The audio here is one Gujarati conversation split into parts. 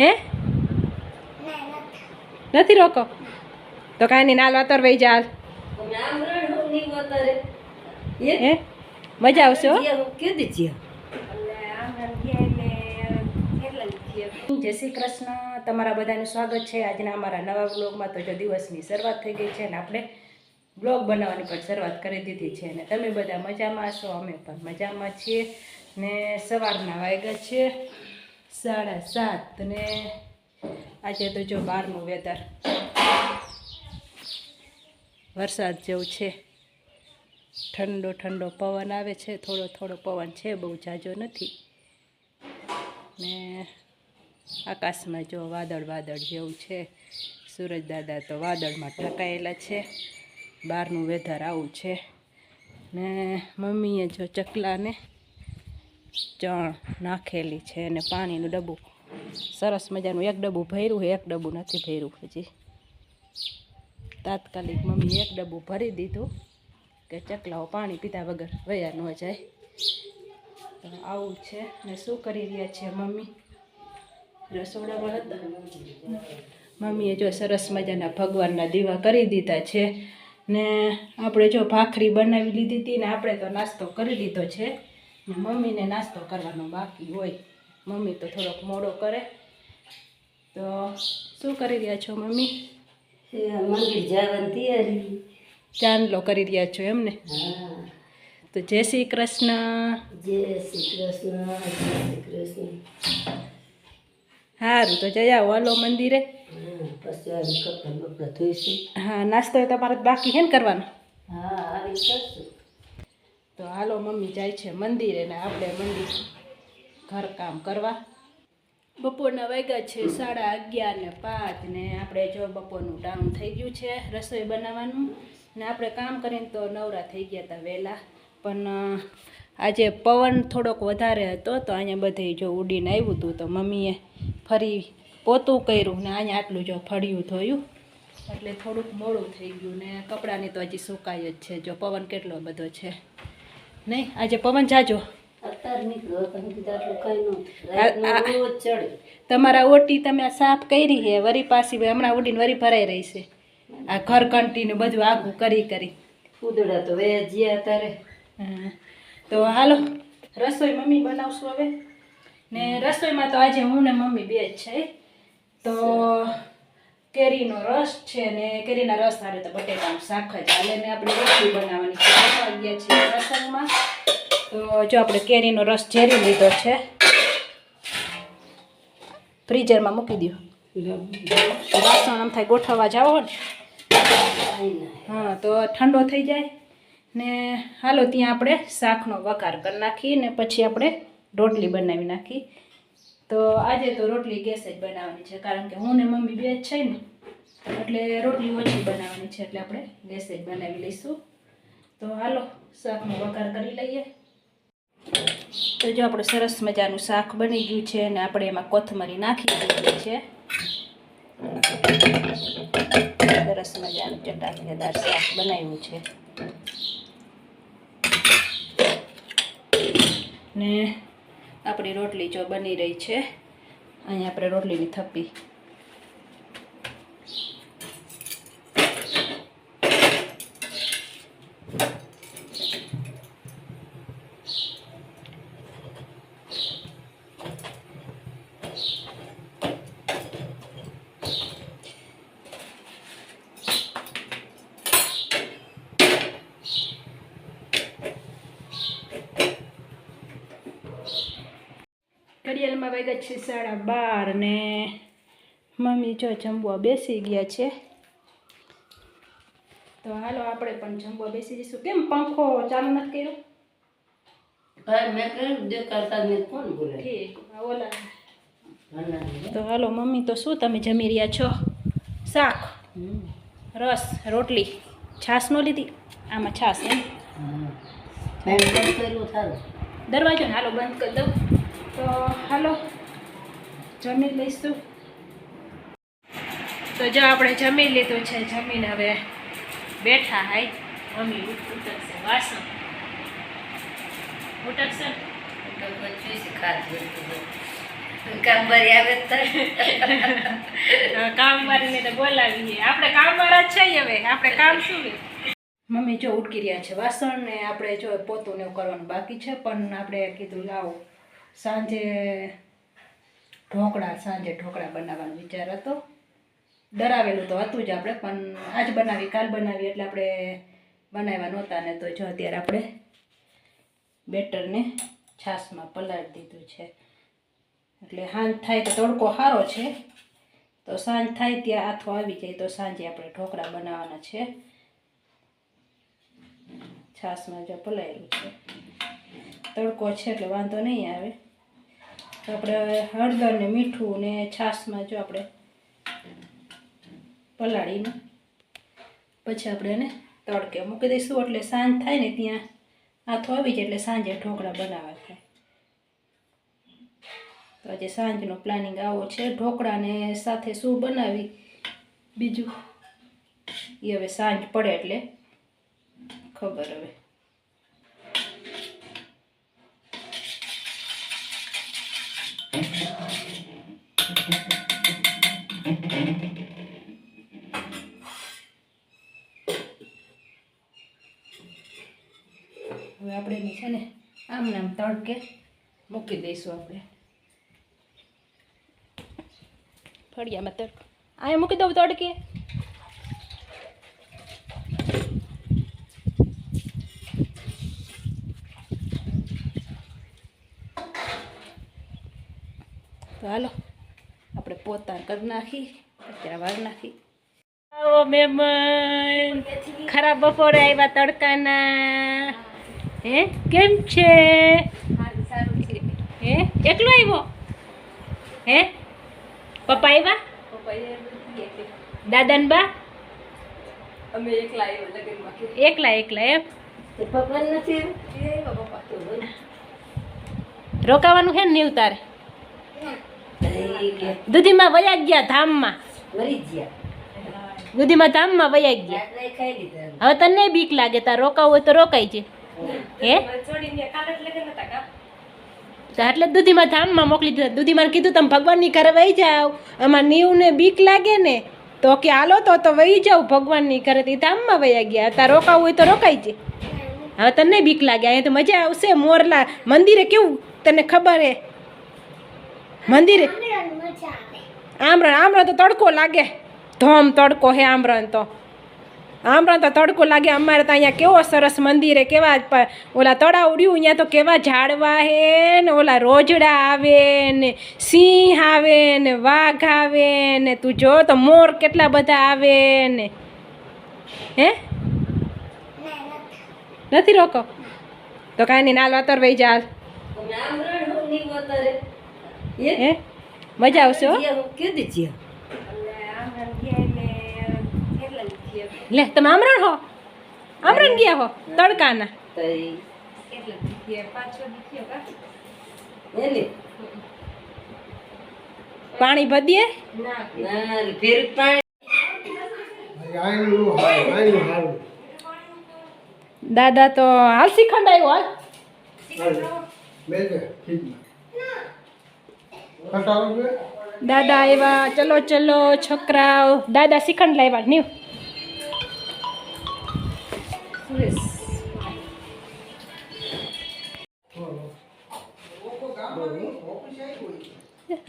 હે? નથી રોકો. તો કાંઈ નહીં નાલ વાતર વહી જા હે? મજા આવશે જય શ્રી કૃષ્ણ. તમારા બધાનું સ્વાગત છે. આજના અમારા નવા બ્લોગમાં તો જો દિવસની શરૂઆત થઈ ગઈ છે અને આપણે બ્લોગ બનાવવાની પણ શરૂઆત કરી દીધી છે. અને તમે બધા મજામાં છો અમે પણ મજામાં છીએ ને સવારના વાગ્યા છે. સાડા સાત ને આજે તો જો બહારનું વેધર વરસાદ જેવું છે. ઠંડો ઠંડો પવન આવે છે, થોડો થોડો પવન છે, બહુ જાજો નથી. ને આકાશમાં જો વાદળ વાદળ જેવું છે. સૂરજ દાદા તો વાદળમાં ઢકાયેલા છે. બહારનું વેધર આવું છે. ને મમ્મીએ જો ચકલાને ચણ નાખેલી છે અને પાણીનું ડબ્બું. સરસ મજાનું એક ડબ્બું ભર્યું એક ડબ્બું નથી ભર્યું હજી. તાત્કાલિક મમ્મીએ એક ડબ્બું ભરી દીધું કે ચકલાઓ પાણી પીતા વગર વયા ન જાય. તો આવું છે ને શું કરી રહ્યા છે મમ્મી? રસોડામાં હતા? મમ્મીએ જો સરસ મજાના ભગવાનના દીવા કરી દીધા છે ને આપણે જો ભાખરી બનાવી લીધી હતી ને આપણે તો નાસ્તો કરી લીધો છે. ને મમ્મીને નાસ્તો કરવાનો બાકી હોય. મમ્મી તો થોડોક મોડો કરે. તો શું કરી રહ્યા છો મમ્મી? મંદિર જવાની તૈયારી. ચાંદલો કરી રહ્યા છો એમને? તો જય શ્રી કૃષ્ણ. જય શ્રી કૃષ્ણ જય શ્રી કૃષ્ણ. સારું તો જઈ આવો. હાલો મંદિરે. હા નાસ્તો તમારે બાકી છે ને કરવાનો? હા તો હાલો મમ્મી જાય છે મંદિરે ને આપણે મંદિર ઘરકામ કરવા. બપોરના વાગ્યા છે સાડા અગિયાર ને પાંચ ને આપણે જો બપોરનું ટાઉન થઈ ગયું છે રસોઈ બનાવવાનું. ને આપણે કામ કરીને તો નવરા થઈ ગયા હતા વહેલા પણ આજે પવન થોડોક વધારે હતો તો અહીંયા બધે જો ઉડીને આવ્યું હતું તો મમ્મીએ ફરી પોતું કર્યું ને અહીંયા આટલું જો ફળિયું ધોયું. એટલે થોડુંક મોડું થઈ ગયું ને કપડાની તો હજી સુકાય જ છે. જો પવન કેટલો બધો છે. નહીં આજે પવન જાજો. તમારા ઓટી તમે આ સાફ કરી છે વરી પાછી હમણાં ઉડીને વરી ભરાઈ રહી છે. આ ઘર કંટીને બધું આગું કરી કરી. ઉદડા તો વે જ્યાં તારે હા. તો હાલો રસોઈ મમ્મી બનાવશું હવે. ને રસોઈમાં તો આજે હું ને મમ્મી બે જ છે. તો કેરીનો રસ છે ને કેરીના રસ હારે તો બટેટાનું શાક જ હાલે ને આપણે રોટલી બનાવવાની છે. છીએ રસોઈમાં તો જો આપણે કેરીનો રસ ઝેરી લીધો છે. ફ્રીઝરમાં મૂકી દો વાસણ આમ થાય ગોઠવવા જાઓ ને હા, તો ઠંડો થઈ જાય ને હાલો ત્યાં આપણે શાકનો વઘાર કરી નાખીએ ને પછી આપણે રોટલી બનાવી નાખી. તો આજે તો રોટલી ગેસ જ બનાવવાની છે, કારણ કે હું ને મમ્મી બે જ છે ને, એટલે રોટલી ઓછી બનાવવાની છે, એટલે આપણે ગેસ જ બનાવી લઈશું. તો હાલો, શાકનો વઘાર કરી લઈએ. તો જો આપણે સરસ મજાનું શાક બની ગયું છે અને આપણે એમાં કોથમરી નાખી દીધી છે. સરસ મજાનું ચટાકેદાર શાક બનાવ્યું છે. ને આપણી રોટલી જો બની રહી છે. અહીંયા આપણે રોટલીની થપ્પી ઘડિયાળમાં વાગ્યા છે સાડા બાર ને મમ્મી જો જમવા બેસી ગયા છે. તો હાલો આપણે પણ જમવા બેસી જઈશું. કેમ પંખો ચાલુ નથી કર્યો? તો હાલો મમ્મી તો શું તમે જમી રહ્યા છો? શાક રસ રોટલી છાશ નો લીધી? આમાં છાશ એમ. બંધ કર્યું થારું દરવાજો ને હાલો બંધ કરી દઉં. તો હાલો જમી લઈશું. તો જો આપણે જમી લીધું છે જમીને હવે બેઠા હાય. મમ્મી ઉતરશે વાસણ. કામવાળીને તો બોલાવીએ. આપણે કામવાળા જ છીએ હવે. આપણે કામ શું મમ્મી જો ઉટકી રહ્યા છે વાસણ ને આપણે જો પોતું ને કરવાનું બાકી છે પણ આપણે કીધું લાવો. સાંજે ઢોકળા, સાંજે ઢોકળા બનાવવાનો વિચાર હતો. ડરાવેલું તો હતું જ આપણે, પણ આજ બનાવી, કાલ બનાવી એટલે આપણે બનાવ્યા નહોતા ને તો જો અત્યારે આપણે બેટરને છાશમાં પલાળી દીધું છે. એટલે સાંજ થાય તો તડકો સારો છે. તો સાંજ થાય ત્યાં આથો આવી જાય તો સાંજે આપણે ઢોકળા બનાવવાના છે. છાશમાં જો પલાયેલું છે. તડકો છે એટલે વાંધો નહીં આવે. આપણે હળદર ને મીઠું ને છાશમાં જો આપણે પલાળીને પછી આપણે એને તડકે મૂકી દઈશું. એટલે સાંજ થાય ને ત્યાં આથો આવી જાય એટલે સાંજે ઢોકળા બનાવવા થાય. તો આજે સાંજનો પ્લાનિંગ આવો છે. ઢોકળાને સાથે શું બનાવી? બીજું? એ હવે સાંજ પડે એટલે ખબર હવે. હવે આપણે છે ને આમ ને આમ તડકે મૂકી દઈશું આપણે. ફળિયામાં તડકો. અહીંયા મૂકી દઉં તડકે. તો હાલો. આપણે પોતા કરી નાખી અત્યારે વાર નાખી આવો મહેમાન ખરાબ બપોરે આવ્યા તડકાના હે કેમ છે હે એકલો આવ્યો હે પપ્પા આવ્યા દાદા ને બા અમે એકલા આવ્યો લગ્નમાં એકલા એકલા એમ ભગવાન નથી રોકાવાનું છે ને નીવ તારે દૂધીમાં વયા ગયા ધામમાં. મરી ગયા. દૂધીમાં ધામમાં વયા ગયા. હવે તને બીક લાગે તાર રોકાવું હોય તો રોકાય છે હે? એટલે દૂધીમાં ધામમાં મોકલી દીધા. દૂધીમાં કીધું તમે ભગવાનની ઘરે વહી જાઓ. આમાં નીવને બીક લાગે ને તો કે હાલો તો તો વહી જાઓ ભગવાનની ઘરે. તે ધામમાં વયા ગયા. તાર રોકાવું હોય તો રોકાય છે હવે તને બીક લાગે. અહીંયા તો મજા આવશે. મોરલા મંદિરે કેવું તને ખબર હે? મંદિરે? આમરણ આમરણ તો તડકો લાગે. ધોમ તડકો હે આમરણ તો. આમરણ તો તડકો લાગે. અમારે તો અહીંયા કેવો સરસ મંદિરે કેવા ઓલા તળાવ ઉડ્યું અહીંયા તો કેવા ઝાડવા હે ને ઓલા રોજડા આવે ને સિંહ આવે ને વાઘ આવે ને તું જો તો મોર કેટલા બધા આવે ને. હે? નથી. રોકો? તો કાંઈ નહીં નાલ વાતર વહી જા હું? હે? મજા આવશે કીધી લે તમે આમરણ હો? આમરણ ગયા હો તડકાના. પાણી ભદીએ દાદા તો હાલ ખંડાયું આવ્યો હાલ દાદા આવ્યા ચલો ચલો, છોકરાઓ. દાદા શ્રીખંડ લાવ્યા, ન્યુ.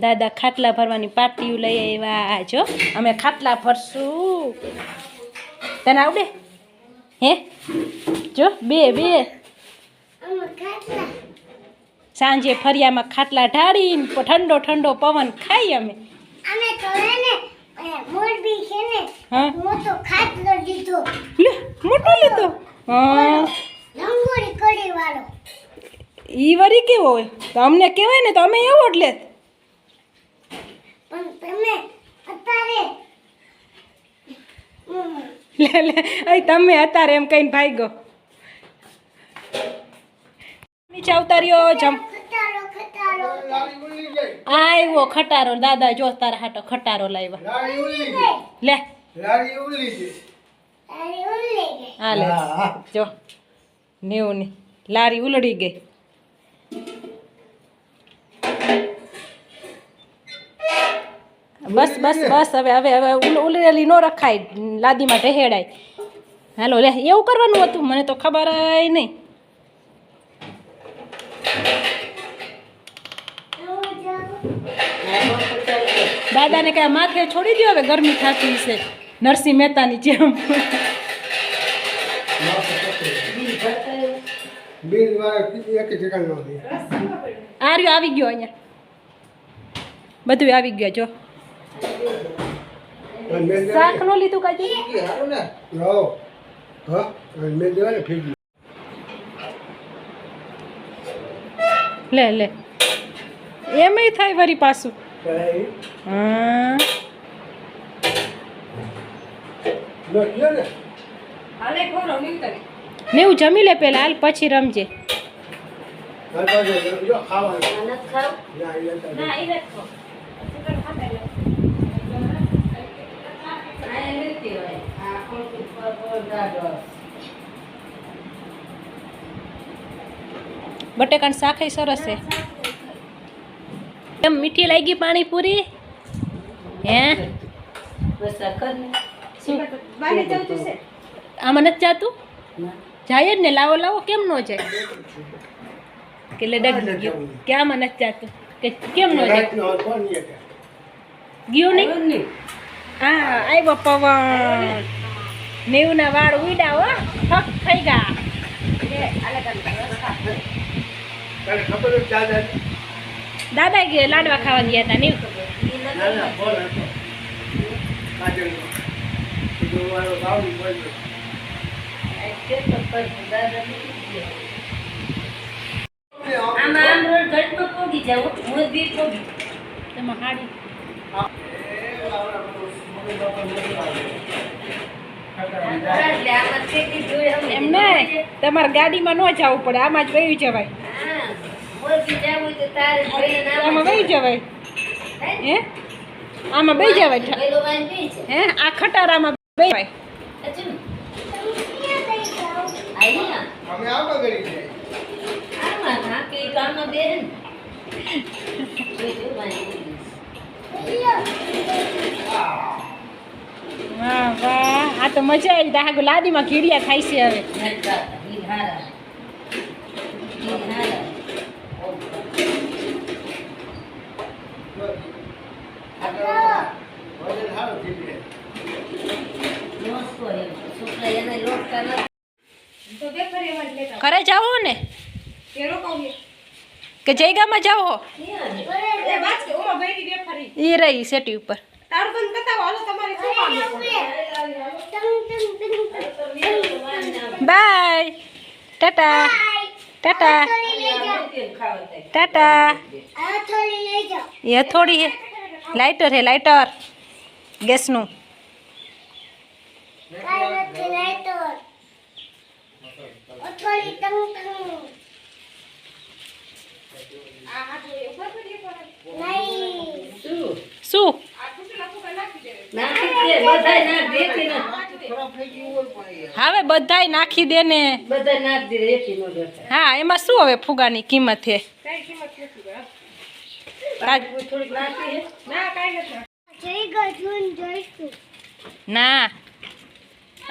દાદા ખાટલા ભરવાની પાટીઓ લઈ આવ્યા જો, અમે ખાટલા ભરશું. તને આવડે? હે? જો, બે બે. સાંજે ફરિયામાં ખાટલા ઢાળીને ઠંડો ઠંડો પવન ખાઈ અમે. અમે તો હે એ મોરબી છે ને મોટો ખાટલો લીધો. લે મોટો લીધો? હા. રંગોળી કડી વાળો. ઈ વરી કેવો હોય? તો અમને કહેવાય ને તો અમે એવો જ લે. પણ તમે અત્યારે લે લે તમે અત્યારે એમ કહીને ભાગ્યો. નીચે ઉતાર્યો જમ આવ્યો ખટારો. દાદા જો તારા હાટો ખટારો લાવ્યા. લે. હા. જો. નેવું ની. લારી ઉલડી ગઈ. બસ બસ બસ. હવે હવે હવે ઉલરેલી ન રખાય. લાદીમાં ઢહેડાય. હાલો લે. એવું કરવાનું હતું? મને તો ખબર નહીં દાદાને કઈ માથે છોડી દો હવે ગરમી થતી હશે નરસિંહ મહેતાની જેમ. આર્યો આવી ગયો અહીંયા. બધું આવી ગયા જો. શાક નો લીધું કાજુ લો. હા અને મેં દેવા ને ફીટ લે લે. એમય થાય વરી પાછું. હા. ને હું જમી લે પેલા, હાલ પછી રમજે. બટેકાનું શાક સરસ છે. એમ મીઠી લાગી પાણીપુરી? હે? બસ કર ને આમાં નથી જાતું? જાય જ ને લાવો લાવો કેમ ન જાય? કે લે ડગ ગયો. કે આમાં નથી જાતું? કે કેમ ન જાય? ગયો નહીં? હા આવ્યો પવન. નેવના વાળ ઉડ્યા હો ઠક થઈ ગયા. ખબર જ. દાદા ગયા લાડવા ખાવા ગયા હતા નેવ ના ના ફોન હતો. કાજલનો. કીધું મારો બાવડી બોલ્યો આમાં આમ રોડ ઘટમાં પોગી જાવ હું બી પોગી એમાં હાડી. એટલે આમાં શેકી જોઈ અમને એમ ને તમારે ગાડીમાં ન જવું પડે આમાં જ વયું જવાય. આમાં વહી જવાય. હે? આમાં બે જવાય બી હે? આ ખટારામાં બે જવાય. વાહ વાહ. આ તો મજા આવી દાગો લાદીમાં કીડિયા ખાઈ છે હવે નતા ઈ હારા ઈ હારા વજન સારું થઈ જાય નોસ્તો એમ છોકરા એને લોટતા નથી ઘરે જાઓ ને. કે જયગામાં જાઓ? હો એ રહી સેટી ઉપર. બાય. ટાટા. ટાટા. ટાટા. એ થોડી લાઇટર હે લાઇટર ગેસનું. શું? હવે બધાય નાખી દે ને હા એમાં શું હવે ફુગાની કિંમત છે કાજ- થોડીક નાખી હે જઈ ગયું જોઈશું ના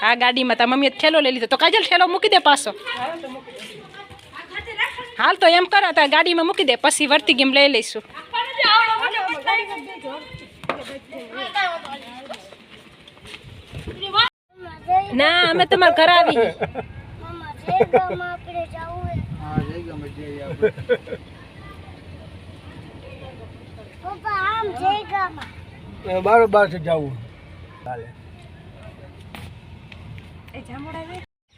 આ ગાડીમાં તાર મમ્મીએ ઠેલો લઈ લીધો. તો કાજલ ઠેલો મૂકી દે પાછો. હાલ તો એમ કરો તાર ગાડીમાં મૂકી દે. પછી વર્તી ગેમ લઈ લઈશું. ના અમે તમારે ઘર આવી મમ્મા જઈ ગામમાં આપણે જવું હા જઈ ગમે જઈ આપણે પપ્પા આમ જઈ ગામમાં બારોબારથી જવું. ચાલે.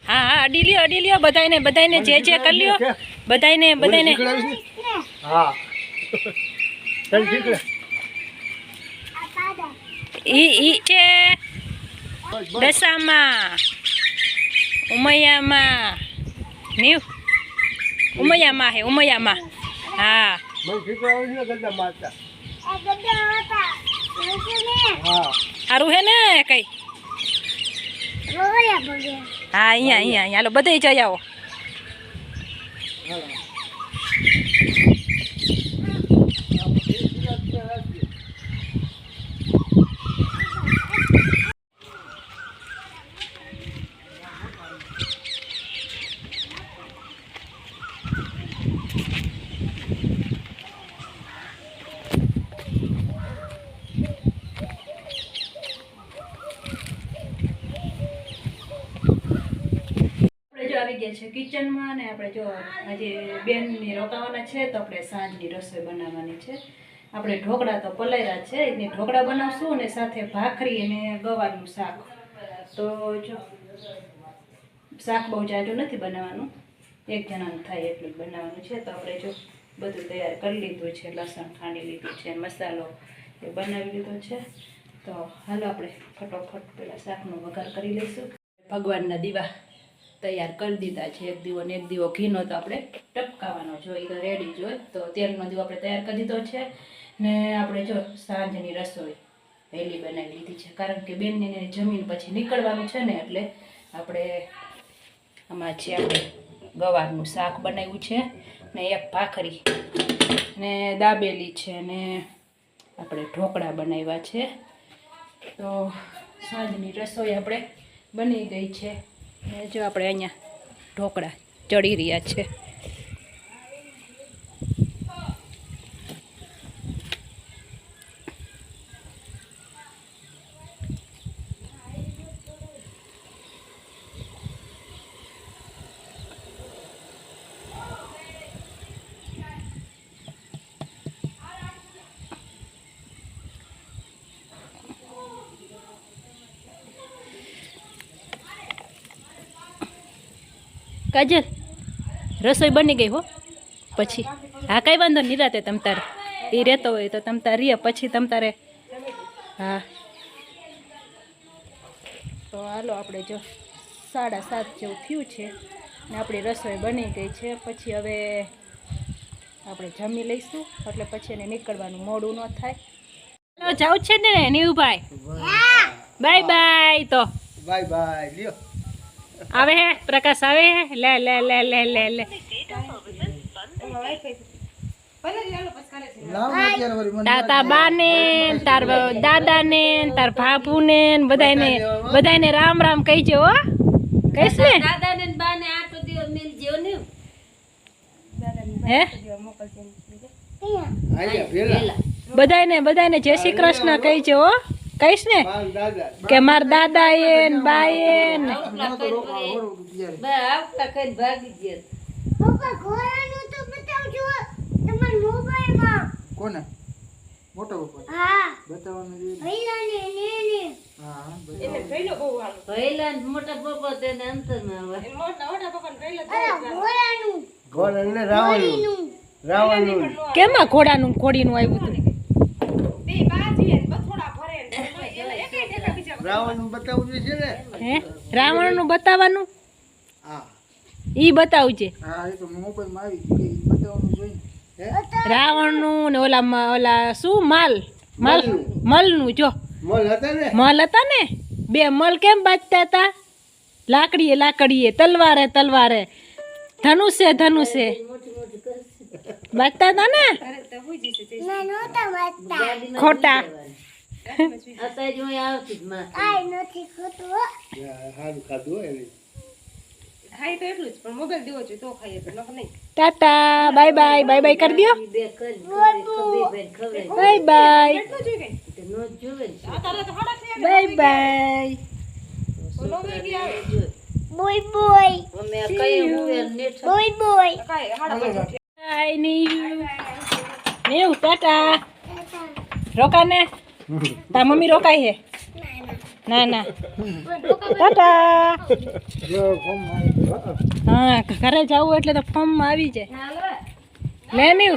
હા હા અડી લ્યો અડી લ્યો બધાયને બધાયને જે જે કરી લ્યો. બધાયને બધાયને હા. ચાલ ઠીક છે ઈ ઈ છે દશામાં ઉમૈયામાં. નીવ ઉમૈયામાં હે ઉમૈયામાં. હા. મને છે સારું હે ને કઈ? હા અહીંયા અહીંયા અહીંયા. હાલો બધે જઈ આવો. ગયા છે કિચનમાં અને આપણે જો આજે બેનની રોકાવાના છે તો આપણે સાંજની રસોઈ બનાવવાની છે. આપણે ઢોકળા તો પલાયરા છે એટલે ઢોકળા બનાવશું અને સાથે ભાખરી અને ગવારનું શાક. તો જો, શાક બહુ જાજુ નથી બનાવવાનું. એક જણાનું થાય એટલું બનાવવાનું છે. તો આપણે જો બધું તૈયાર કરી લીધું છે, લસણ ખાંડી લીધું છે, મસાલો એ બનાવી લીધો છે. તો હાલો આપણે ફટોફટ પેલા શાકનો વઘાર કરી લઈશું. ભગવાનના દીવા. તૈયાર કરી દીધા છે. એક દીવો ને એક દીવો ઘીનો તો આપણે ટપકાવાનો જો એ તો રેડી જો તો તેલનો દીવો આપણે તૈયાર કરી દીધો છે. ને આપણે જો સાંજની રસોઈ વહેલી બનાવી લીધી છે. કારણ કે બેનને જમીન પછી નીકળવાનું છે ને એટલે આપણે આમાં છે આપણે ગવારનું શાક બનાવ્યું છે ને એક ભાખરી ને દાબેલી છે ને આપણે ઢોકળા બનાવ્યા છે. તો સાંજની રસોઈ આપણે બની ગઈ છે. જો આપણે અહીંયા ઢોકળા ચડી રહ્યા છે. કાજલ રસોઈ બની ગઈ હો. પછી હા કાંઈ વાંધો નહીં રાતે તમ તારે. એ રહેતો હોય તો તમ તારે રીએ પછી તમ તારે. હા. તો હાલો આપણે જો સાડા સાત જેવું થયું છે ને આપણી રસોઈ બની ગઈ છે. પછી હવે આપણે જમી લઈશું એટલે પછી એને નીકળવાનું મોડું ન થાય. હાલો જાઉં છે ને નીવભાઈ બાય બાય તો. બાય બાય લ્યો. આવે હે પ્રકાશ આવે હે? લે લે લે લે લે લે. તાર તાર બા ને તાર દાદા ને તાર ભાભુ ને બધાને બધાને રામ રામ કહીજો હો. કહીશ ને? દાદા ને બા ને આટો દિવસ મિલ જેવો ને. હે? બધાને બધાને જય શ્રી કૃષ્ણ કહીજો હો. કહીશ ને? કે માર દાદા એ ને. બા એ ને કોને? મોટો પપ્પા હા. બતાવવાનું છે ભૈલાને ને ને હા બતાવવાનું. પહેલા ને મોટા પપ્પા તેને અંતરમાં આવે. એટલે રાવણનું. રાવણનું. કેમાં ઘોડાનું ઘોડીનું આવ્યું હતું રાવણનું બતાવવું છે ને? હે? રાવણનું બતાવવાનું? હા. ઈ બતાવજે. હા એ તો મોબાઈલમાં આવી ગયું બતાવવાનું જોઈએ. રાવણનું ને ઓલા ઓલા શું? માલ. માલ મલનું. જો. મોલ હતા ને? મલ હતા ને? બે મલ કેમ બાજતા હતા? લાકડીએ લાકડીએ તલવારે તલવારે. ધનુષે ધનુષે. બાજતા હતા ને? ખોટા. Tata bye bye bye bye કરી દો બાય બાય નો જોવે ને. Bye bye. Boy boy. Boy બોય. નીવ ટાટા. રોકાને. તાર મમ્મી રોકાય હે ના ના. ટાટા. હા, ઘરે જવું એટલે તો ફોર્મમાં આવી જાય. નીવ